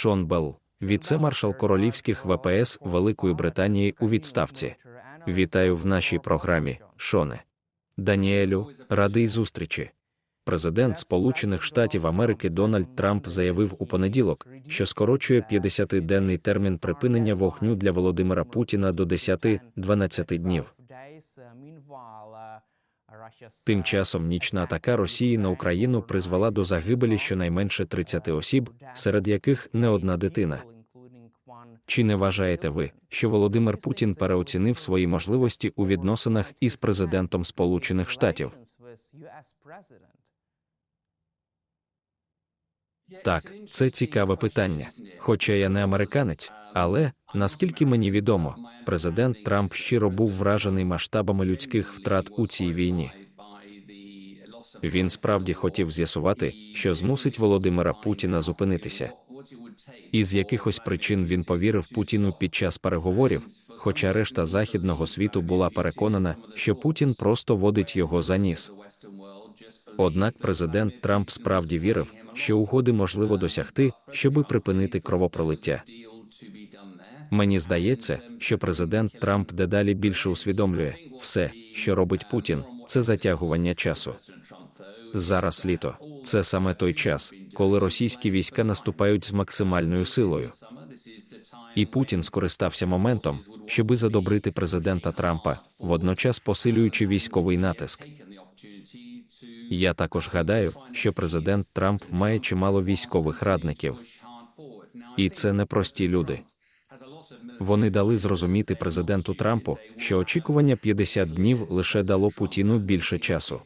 Шон Белл, віце-маршал королівських ВПС Великої Британії у відставці. Вітаю в нашій програмі, Шоне. Даніелю, радий зустрічі. Президент Сполучених Штатів Америки Дональд Трамп заявив у понеділок, що скорочує 50-денний термін припинення вогню для Володимира Путіна до 10-12 днів. Тим часом нічна атака Росії на Україну призвела до загибелі щонайменше 30 осіб, серед яких не одна дитина. Чи не вважаєте ви, що Володимир Путін переоцінив свої можливості у відносинах із президентом Сполучених Штатів? Так, це цікаве питання. Хоча я не американець, але наскільки мені відомо, президент Трамп щиро був вражений масштабами людських втрат у цій війні. Він справді хотів з'ясувати, що змусить Володимира Путіна зупинитися. Із якихось причин він повірив Путіну під час переговорів, хоча решта західного світу була переконана, що Путін просто водить його за ніс. Однак президент Трамп справді вірив, що угоди можливо досягти, щоби припинити кровопролиття. Мені здається, що президент Трамп дедалі більше усвідомлює все, що робить Путін, це затягування часу. Зараз літо це саме той час, коли російські війська наступають з максимальною силою. І Путін скористався моментом, щоби задобрити президента Трампа, водночас посилюючи військовий натиск. Я також гадаю, що президент Трамп має чимало військових радників, і це не прості люди. Вони дали зрозуміти президенту Трампу, що очікування 50 днів лише дало Путіну більше часу.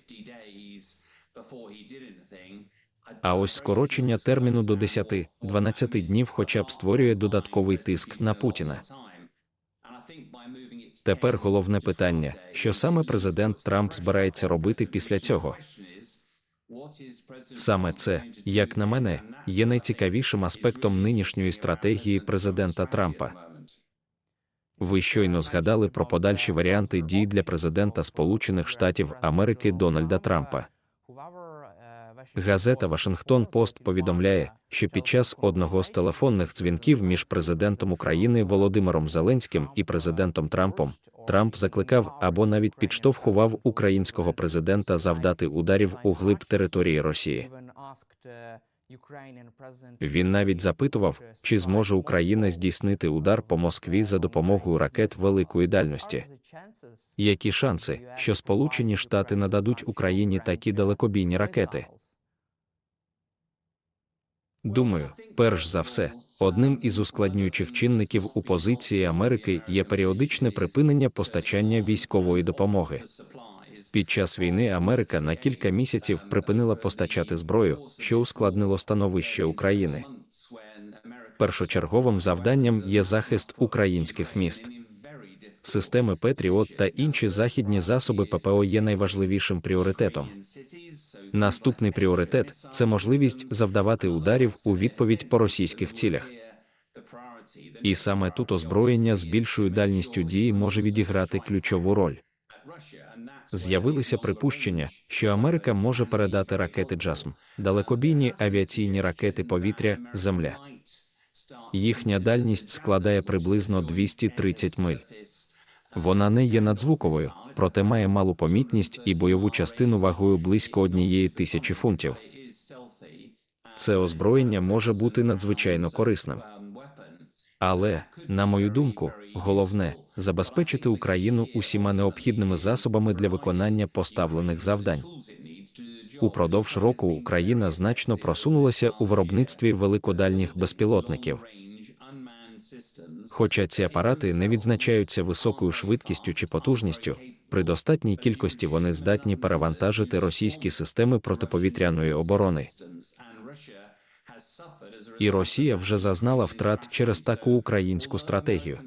А ось скорочення терміну до 10-12 днів хоча б створює додатковий тиск на Путіна. Тепер головне питання, що саме президент Трамп збирається робити після цього. Саме це, як на мене, є найцікавішим аспектом нинішньої стратегії президента Трампа. Ви щойно згадали про подальші варіанти дій для президента Сполучених Штатів Америки Дональда Трампа. Газета Вашингтон Пост повідомляє, що під час одного з телефонних дзвінків між президентом України Володимиром Зеленським і президентом Трампом Трамп закликав або навіть підштовхував українського президента завдати ударів у глиб території Росії. Він навіть запитував, чи зможе Україна здійснити удар по Москві за допомогою ракет великої дальності. Які шанси, що Сполучені Штати нададуть Україні такі далекобійні ракети? Думаю, перш за все, одним із ускладнюючих чинників у позиції Америки є періодичне припинення постачання військової допомоги. Під час війни Америка на кілька місяців припинила постачати зброю, що ускладнило становище України. Першочерговим завданням є захист українських міст. Системи Петріот та інші західні засоби ППО є найважливішим пріоритетом. Наступний пріоритет це можливість завдавати ударів у відповідь по російських цілях. І саме тут озброєння з більшою дальністю дії може відіграти ключову роль. З'явилися припущення, що Америка може передати ракети Джасм, далекобійні авіаційні ракети повітря, Земля. Їхня дальність складає приблизно 230 миль. Вона не є надзвуковою, проте має малу помітність і бойову частину вагою близько однієї тисячі фунтів. Це озброєння може бути надзвичайно корисним. Але, на мою думку, головне забезпечити Україну усіма необхідними засобами для виконання поставлених завдань. Упродовж року Україна значно просунулася у виробництві великодальніх безпілотників. Хоча ці апарати не відзначаються високою швидкістю чи потужністю, при достатній кількості вони здатні перевантажити російські системи протиповітряної оборони. І Росія вже зазнала втрат через таку українську стратегію.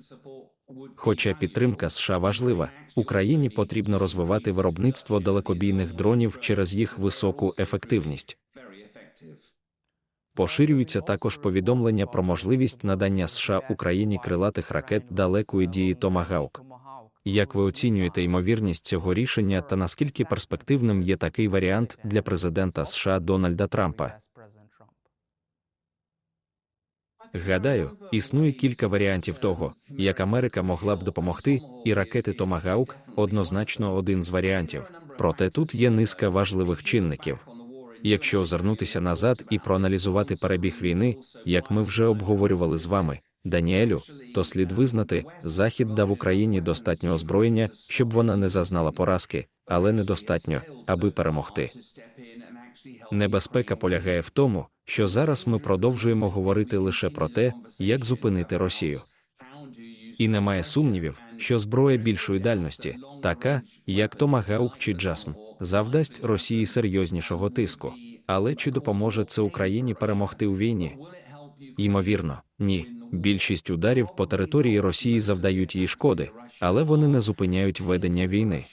Хоча підтримка США важлива, Україні потрібно розвивати виробництво далекобійних дронів через їх високу ефективність. Поширюються також повідомлення про можливість надання США Україні крилатих ракет далекої дії Томагаук. Як ви оцінюєте ймовірність цього рішення та наскільки перспективним є такий варіант для президента США Дональда Трампа? Гадаю, існує кілька варіантів того, як Америка могла б допомогти, і ракети Томагаук однозначно один з варіантів. Проте тут є низка важливих чинників. Якщо озирнутися назад і проаналізувати перебіг війни, як ми вже обговорювали з вами, Даніелю, то слід визнати, Захід дав Україні достатньо озброєння, щоб вона не зазнала поразки, але недостатньо, аби перемогти. Небезпека полягає в тому, що зараз ми продовжуємо говорити лише про те, як зупинити Росію. І немає сумнівів, що зброя більшої дальності, така, як Томагаук чи Джасм, завдасть Росії серйознішого тиску. Але чи допоможе це Україні перемогти у війні? Ймовірно, ні. Більшість ударів по території Росії завдають їй шкоди, але вони не зупиняють ведення війни.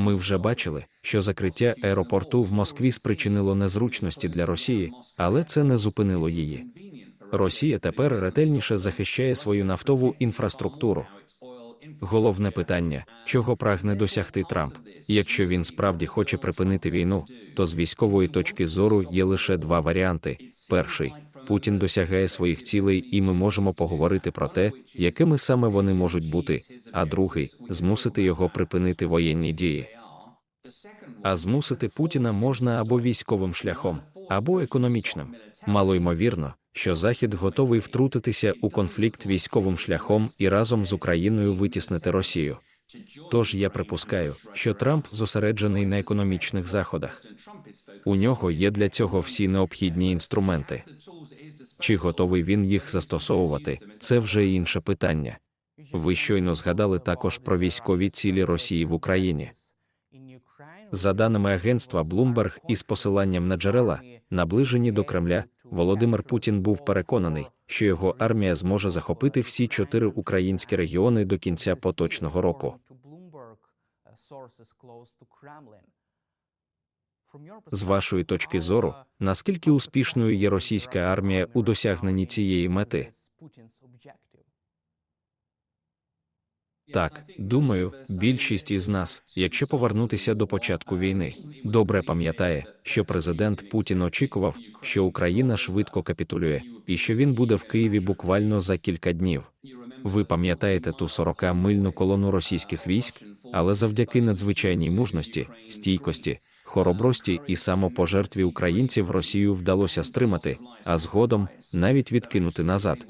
Ми вже бачили, що закриття аеропорту в Москві спричинило незручності для Росії, але це не зупинило її. Росія тепер ретельніше захищає свою нафтову інфраструктуру. Головне питання, чого прагне досягти Трамп. Якщо він справді хоче припинити війну, то з військової точки зору є лише два варіанти: перший Путін досягає своїх цілей, і ми можемо поговорити про те, якими саме вони можуть бути, а другий змусити його припинити воєнні дії. А змусити Путіна можна або військовим шляхом, або економічним. Мало ймовірно, що Захід готовий втрутитися у конфлікт військовим шляхом і разом з Україною витіснити Росію. Тож я припускаю, що Трамп зосереджений на економічних заходах. У нього є для цього всі необхідні інструменти. Чи готовий він їх застосовувати? Це вже інше питання. Ви щойно згадали також про військові цілі Росії в Україні. За даними агентства Bloomberg із посиланням на джерела, наближені до Кремля, Володимир Путін був переконаний, що його армія зможе захопити всі чотири українські регіони до кінця поточного року. З вашої точки зору, наскільки успішною є російська армія у досягненні цієї мети? Так, думаю, більшість із нас, якщо повернутися до початку війни, добре пам'ятає, що президент Путін очікував, що Україна швидко капітулює, і що він буде в Києві буквально за кілька днів. Ви пам'ятаєте ту 40-мильну колону російських військ, але завдяки надзвичайній мужності, стійкості, хоробрості і самопожертві українців Росію вдалося стримати, а згодом навіть відкинути назад.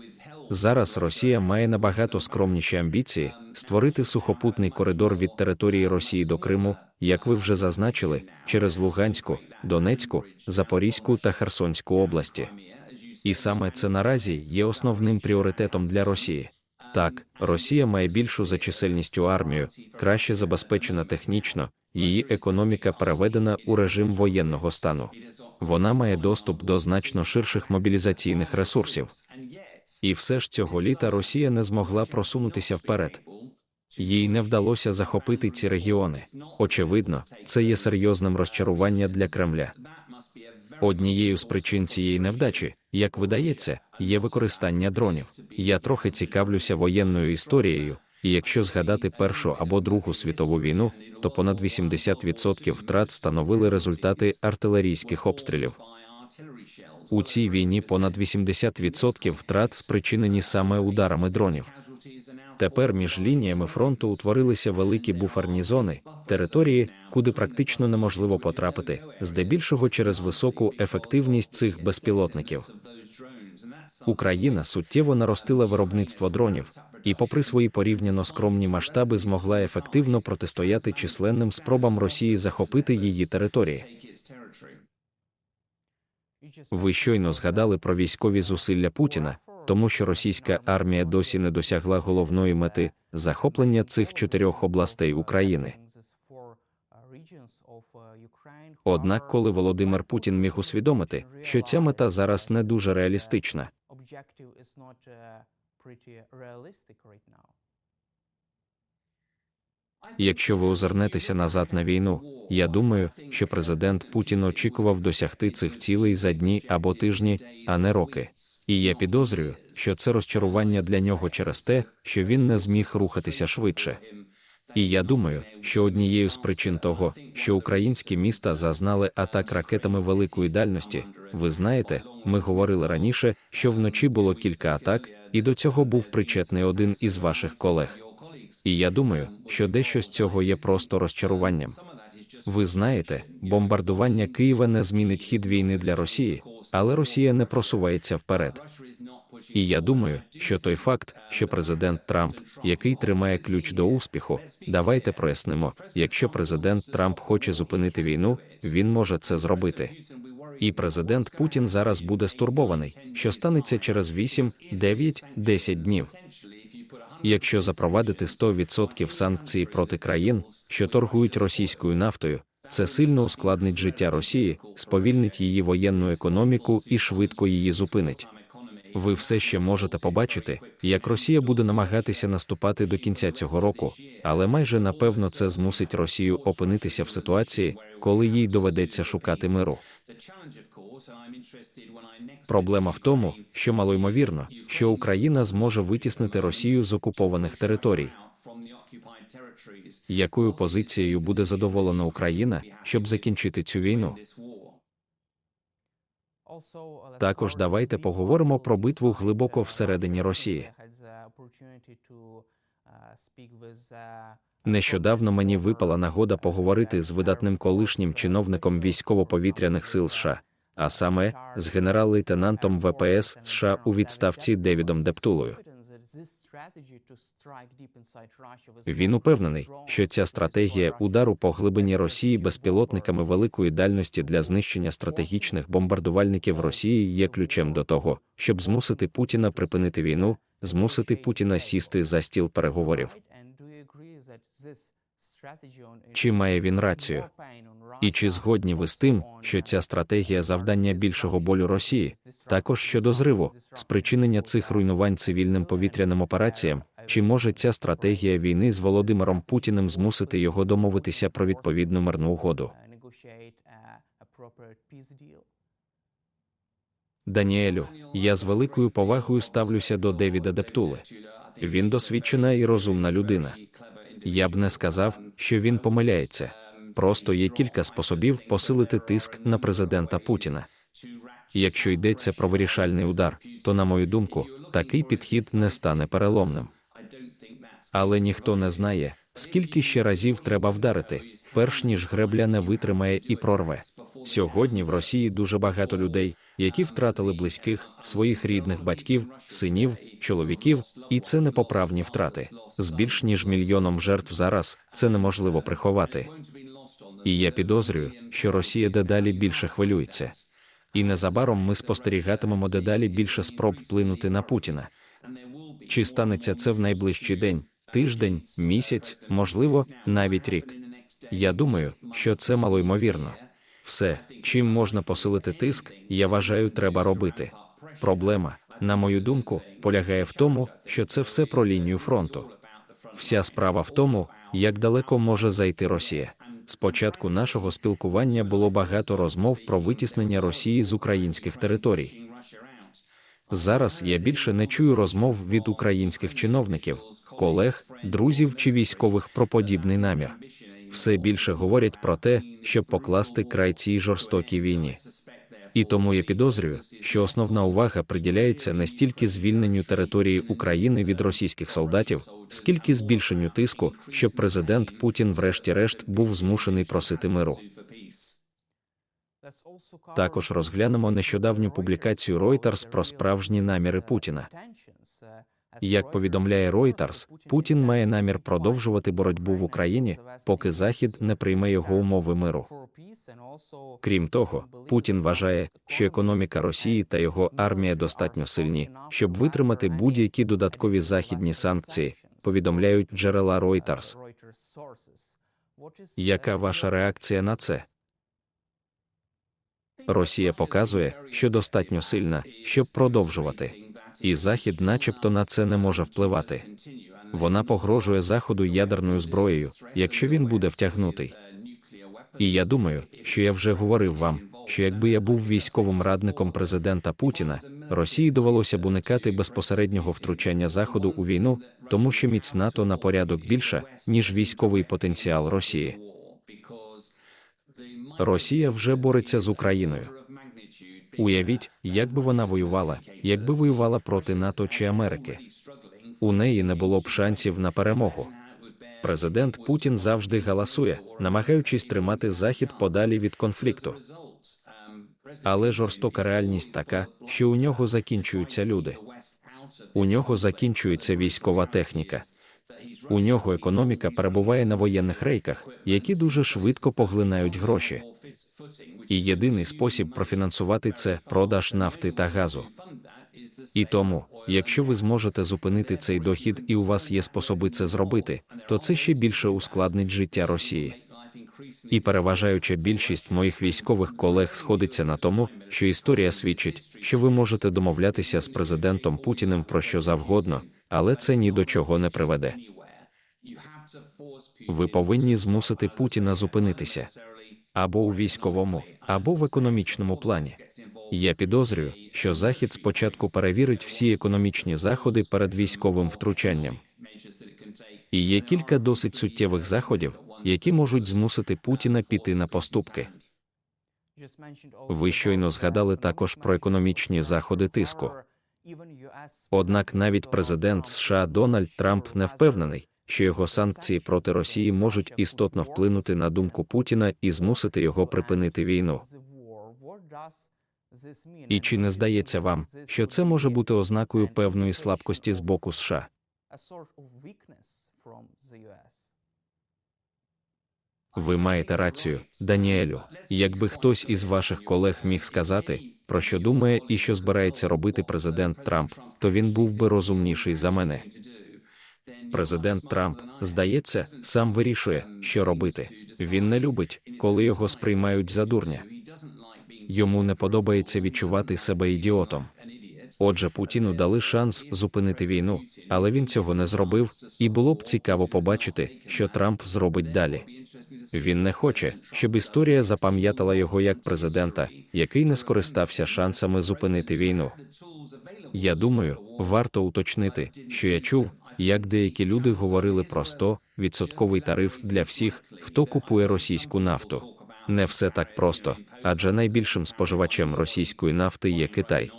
Зараз Росія має набагато скромніші амбіції створити сухопутний коридор від території Росії до Криму, як ви вже зазначили, через Луганську, Донецьку, Запорізьку та Херсонську області. І саме це наразі є основним пріоритетом для Росії. Так, Росія має більшу за чисельністю армію, краще забезпечена технічно, її економіка переведена у режим воєнного стану. Вона має доступ до значно ширших мобілізаційних ресурсів. І все ж цього літа Росія не змогла просунутися вперед. Їй не вдалося захопити ці регіони. Очевидно, це є серйозним розчаруванням для Кремля. Однією з причин цієї невдачі, як видається, є використання дронів. Я трохи цікавлюся воєнною історією, і якщо згадати Першу або Другу світову війну, то понад 80% втрат становили результати артилерійських обстрілів. У цій війні понад 80% втрат спричинені саме ударами дронів. Тепер між лініями фронту утворилися великі буферні зони, території, куди практично неможливо потрапити, здебільшого через високу ефективність цих безпілотників. Україна суттєво наростила виробництво дронів, і, попри свої порівняно скромні масштаби, змогла ефективно протистояти численним спробам Росії захопити її території. Ви щойно згадали про військові зусилля Путіна, тому що російська армія досі не досягла головної мети захоплення цих чотирьох областей України. Однак, коли Володимир Путін міг усвідомити, що ця мета зараз не дуже реалістична, Якщо ви озирнетеся назад на війну, я думаю, що президент Путін очікував досягти цих цілей за дні або тижні, а не роки. І я підозрюю, що це розчарування для нього через те, що він не зміг рухатися швидше. І я думаю, що однією з причин того, що українські міста зазнали атак ракетами великої дальності, ви знаєте, ми говорили раніше, що вночі було кілька атак, і до цього був причетний один із ваших колег. І я думаю, що дещо з цього є просто розчаруванням. Ви знаєте, бомбардування Києва не змінить хід війни для Росії, але Росія не просувається вперед. І я думаю, що той факт, що президент Трамп, який тримає ключ до успіху, давайте прояснимо, якщо президент Трамп хоче зупинити війну, він може це зробити. І президент Путін зараз буде стурбований, що станеться через 8, 9, 10 днів. Якщо запровадити 100% санкцій проти країн, що торгують російською нафтою, це сильно ускладнить життя Росії, сповільнить її воєнну економіку і швидко її зупинить. Ви все ще можете побачити, як Росія буде намагатися наступати до кінця цього року, але майже напевно це змусить Росію опинитися в ситуації, коли їй доведеться шукати миру. Проблема в тому, що малоймовірно, що Україна зможе витіснити Росію з окупованих територій. Якою позицією буде задоволена Україна, щоб закінчити цю війну? Також давайте поговоримо про битву глибоко всередині Росії. Нещодавно мені випала нагода поговорити з видатним колишнім чиновником військово-повітряних сил США, а саме з генерал-лейтенантом ВПС США у відставці Девідом Дептулою. Він упевнений, що ця стратегія удару по глибині Росії безпілотниками великої дальності для знищення стратегічних бомбардувальників Росії є ключем до того, щоб змусити Путіна припинити війну, змусити Путіна сісти за стіл переговорів. Чи має він рацію? І чи згодні ви з тим, що ця стратегія завдання більшого болю Росії, також щодо зриву, спричинення цих руйнувань цивільним повітряним операціям, чи може ця стратегія війни з Володимиром Путіним змусити його домовитися про відповідну мирну угоду? Даніелю, я з великою повагою ставлюся до Девіда Дептули. Він досвідчена і розумна людина. Я б не сказав, що він помиляється. Просто є кілька способів посилити тиск на президента Путіна. Якщо йдеться про вирішальний удар, то, на мою думку, такий підхід не стане переломним. Але ніхто не знає, скільки ще разів треба вдарити, перш ніж гребля не витримає і прорве. Сьогодні в Росії дуже багато людей, які втратили близьких, своїх рідних батьків, синів, чоловіків, і це непоправні втрати. З більш ніж мільйоном жертв зараз це неможливо приховати. І я підозрюю, що Росія дедалі більше хвилюється. І незабаром ми спостерігатимемо дедалі більше спроб вплинути на Путіна. Чи станеться це в найближчий день, тиждень, місяць, можливо, навіть рік? Я думаю, що це малоймовірно. Все, чим можна посилити тиск, я вважаю, треба робити. Проблема, на мою думку, полягає в тому, що це все про лінію фронту. Вся справа в тому, як далеко може зайти Росія. Спочатку нашого спілкування було багато розмов про витіснення Росії з українських територій. Зараз я більше не чую розмов від українських чиновників, колег, друзів чи військових про подібний намір. Все більше говорять про те, щоб покласти край цій жорстокій війні. І тому я підозрюю, що основна увага приділяється не стільки звільненню території України від російських солдатів, скільки збільшенню тиску, щоб президент Путін, врешті-решт, був змушений просити миру. Також розглянемо нещодавню публікацію Reuters про справжні наміри Путіна. Як повідомляє Reuters, Путін має намір продовжувати боротьбу в Україні, поки Захід не прийме його умови миру. Крім того, Путін вважає, що економіка Росії та його армія достатньо сильні, щоб витримати будь-які додаткові західні санкції. Повідомляють джерела Reuters. Яка ваша реакція на це? Росія показує, що достатньо сильна, щоб продовжувати, і Захід, начебто, на це не може впливати. Вона погрожує Заходу ядерною зброєю, якщо він буде втягнутий. І я думаю, що я вже говорив вам, що якби я був військовим радником президента Путіна, Росії довелося б уникати безпосереднього втручання Заходу у війну, тому що міць НАТО на порядок більша, ніж військовий потенціал Росії. Росія вже бореться з Україною. Уявіть, як би вона воювала, якби воювала проти НАТО чи Америки. У неї не було б шансів на перемогу. Президент Путін завжди галасує, намагаючись тримати Захід подалі від конфлікту. Але жорстока реальність така, що у нього закінчуються люди. У нього закінчується військова техніка. У нього економіка перебуває на воєнних рейках, які дуже швидко поглинають гроші. І єдиний спосіб профінансувати це продаж нафти та газу. І тому, якщо ви зможете зупинити цей дохід і у вас є способи це зробити, то це ще більше ускладнить життя Росії. І переважаюча більшість моїх військових колег сходиться на тому, що історія свідчить, що ви можете домовлятися з президентом Путіним про що завгодно, але це ні до чого не приведе. Ви повинні змусити Путіна зупинитися або у військовому, або в економічному плані. Я підозрюю, що Захід спочатку перевірить всі економічні заходи перед військовим втручанням. І є кілька досить суттєвих заходів, які можуть змусити Путіна піти на поступки. Ви щойно згадали також про економічні заходи тиску. Однак навіть президент США Дональд Трамп не впевнений, що його санкції проти Росії можуть істотно вплинути на думку Путіна і змусити його припинити війну. І чи не здається вам, що це може бути ознакою певної слабкості з боку США? Ви маєте рацію, Даніелю. Якби хтось із ваших колег міг сказати, про що думає і що збирається робити президент Трамп, то він був би розумніший за мене. Президент Трамп, здається, сам вирішує, що робити. Він не любить, коли його сприймають за дурня. Йому не подобається відчувати себе ідіотом. Отже, Путіну дали шанс зупинити війну, але він цього не зробив, і було б цікаво побачити, що Трамп зробить далі. Він не хоче, щоб історія запам'ятала його як президента, який не скористався шансами зупинити війну. Я думаю, варто уточнити, що я чув, як деякі люди говорили про 100% тариф для всіх, хто купує російську нафту. Не все так просто, адже найбільшим споживачем російської нафти є Китай.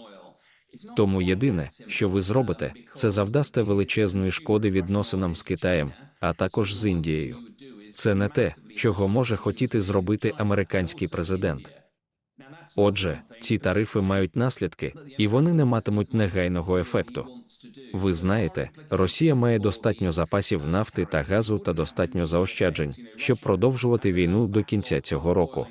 Тому єдине, що ви зробите, це завдасте величезної шкоди відносинам з Китаєм, а також з Індією. Це не те, чого може хотіти зробити американський президент. Отже, ці тарифи мають наслідки, і вони не матимуть негайного ефекту. Ви знаєте, Росія має достатньо запасів нафти та газу та достатньо заощаджень, щоб продовжувати війну до кінця цього року.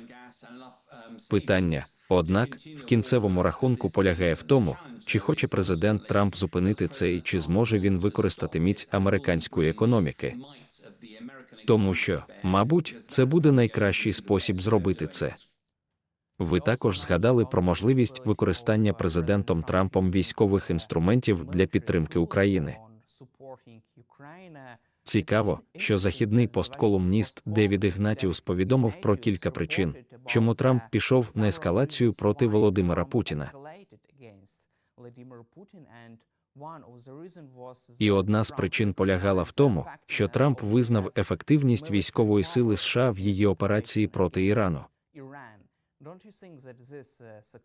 Питання, однак, в кінцевому рахунку полягає в тому, чи хоче президент Трамп зупинити це і чи зможе він використати міць американської економіки. Тому що, мабуть, це буде найкращий спосіб зробити це. Ви також згадали про можливість використання президентом Трампом військових інструментів для підтримки України. Цікаво, що західний постколумніст Девід Ігнатіус повідомив про кілька причин, чому Трамп пішов на ескалацію проти Володимира Путіна. І одна з причин полягала в тому, що Трамп визнав ефективність військової сили США в її операції проти Ірану.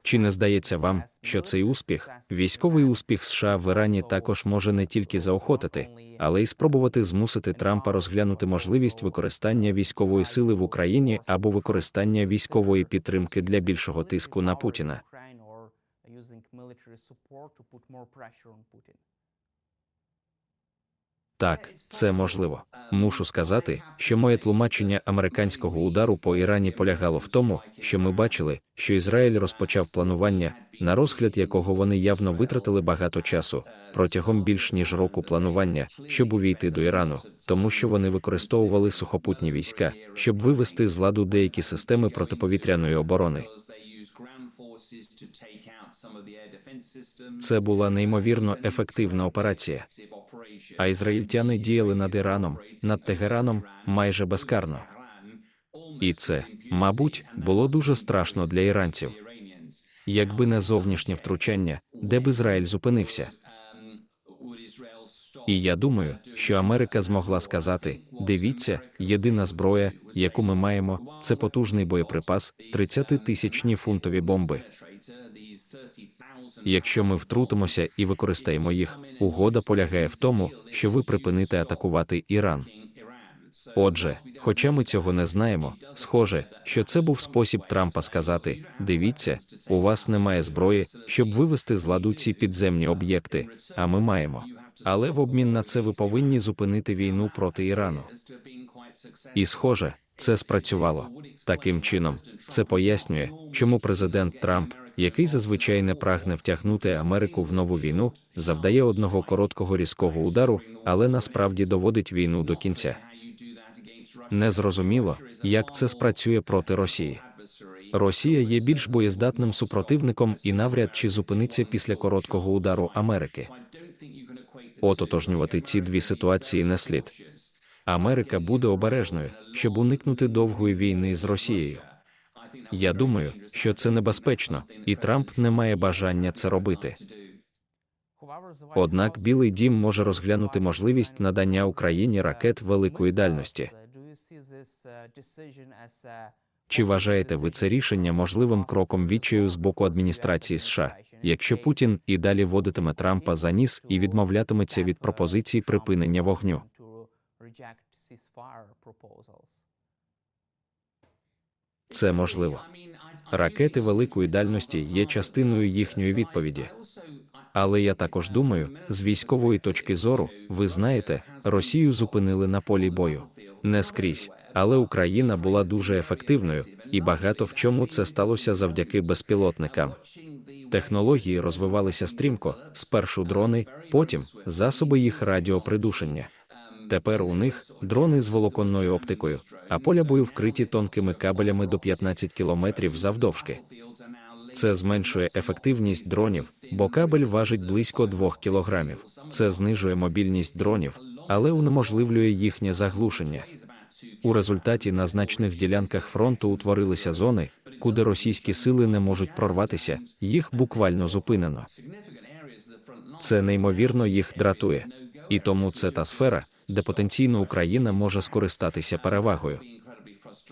Чи не здається вам, що цей успіх, військовий успіх США в Ірані також може не тільки заохотити, але й спробувати змусити Трампа розглянути можливість використання військової сили в Україні або використання військової підтримки для більшого тиску на Путіна? Так, це можливо. Мушу сказати, що моє тлумачення американського удару по Ірані полягало в тому, що ми бачили, що Ізраїль розпочав планування, на розгляд якого вони явно витратили багато часу протягом більш ніж року планування, щоб увійти до Ірану, тому що вони використовували сухопутні війська, щоб вивести з ладу деякі системи протиповітряної оборони. Це була неймовірно ефективна операція. А ізраїльтяни діяли над Іраном, над Тегераном майже безкарно. І це Мабуть, було дуже страшно для іранців. Якби не зовнішнє втручання, де б Ізраїль зупинився. І я думаю, що Америка змогла сказати: дивіться, єдина зброя, яку ми маємо, це потужний боєприпас, 30-тисячні фунтові бомби. Якщо ми втрутимося і використаємо їх, угода полягає в тому, що ви припините атакувати Іран. Отже, хоча ми цього не знаємо, схоже, що це був спосіб Трампа сказати: дивіться, у вас немає зброї, щоб вивести з ладу ці підземні об'єкти, а ми маємо. Але в обмін на це ви повинні зупинити війну проти Ірану. І схоже, це спрацювало. Таким чином, це пояснює, чому президент Трамп, який зазвичай не прагне втягнути Америку в нову війну, завдає одного короткого різкого удару, але насправді доводить війну до кінця. Незрозуміло, як це спрацює проти Росії. Росія є більш боєздатним супротивником і навряд чи зупиниться після короткого удару Америки. Ототожнювати ці дві ситуації не слід. Америка буде обережною, щоб уникнути довгої війни з Росією. Я думаю, що це небезпечно, і Трамп не має бажання це робити. Однак Білий дім може розглянути можливість надання Україні ракет великої дальності. Чи вважаєте ви це рішення можливим кроком відчаю з боку адміністрації США, якщо Путін і далі водитиме Трампа за ніс і відмовлятиметься від пропозицій припинення вогню? Це можливо. Ракети великої дальності є частиною їхньої відповіді. Але я також думаю, з військової точки зору, ви знаєте, Росію зупинили на полі бою. Не скрізь, але Україна була дуже ефективною, і багато в чому це сталося завдяки безпілотникам. Технології розвивалися стрімко, спершу дрони, потім засоби їх радіопридушення. Тепер у них дрони з волоконною оптикою, а поля бою вкриті тонкими кабелями до 15 кілометрів завдовжки. Це зменшує ефективність дронів, бо кабель важить близько 2 кілограмів. Це знижує мобільність дронів, але унеможливлює їхнє заглушення. У результаті на значних ділянках фронту утворилися зони, куди російські сили не можуть прорватися, їх буквально зупинено. Це неймовірно їх дратує. І тому це та сфера, де потенційно Україна може скористатися перевагою.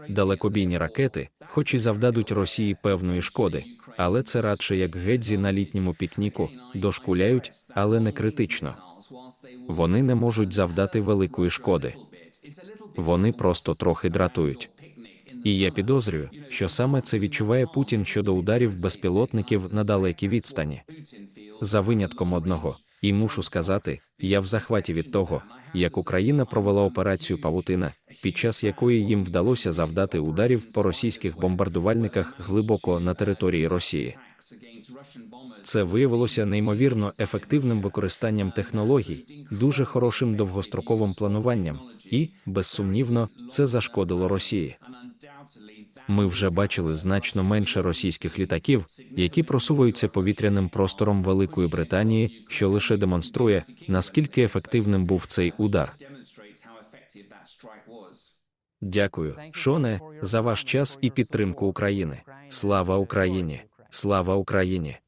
Далекобійні ракети, хоч і завдадуть Росії певної шкоди, але це радше як гедзі на літньому пікніку, дошкуляють, але не критично. Вони не можуть завдати великої шкоди. Вони просто трохи дратують. І я підозрюю, що саме це відчуває Путін щодо ударів безпілотників на далекій відстані. За винятком одного, і мушу сказати, я в захваті від того, як Україна провела операцію Павутина, під час якої їм вдалося завдати ударів по російських бомбардувальниках глибоко на території Росії. Це виявилося неймовірно ефективним використанням технологій, дуже хорошим довгостроковим плануванням, і, безсумнівно, це зашкодило Росії. Ми вже бачили значно менше російських літаків, які просуваються повітряним простором Великої Британії, що лише демонструє, наскільки ефективним був цей удар. Дякую, Шоне, за ваш час і підтримку України. Слава Україні! Слава Україні!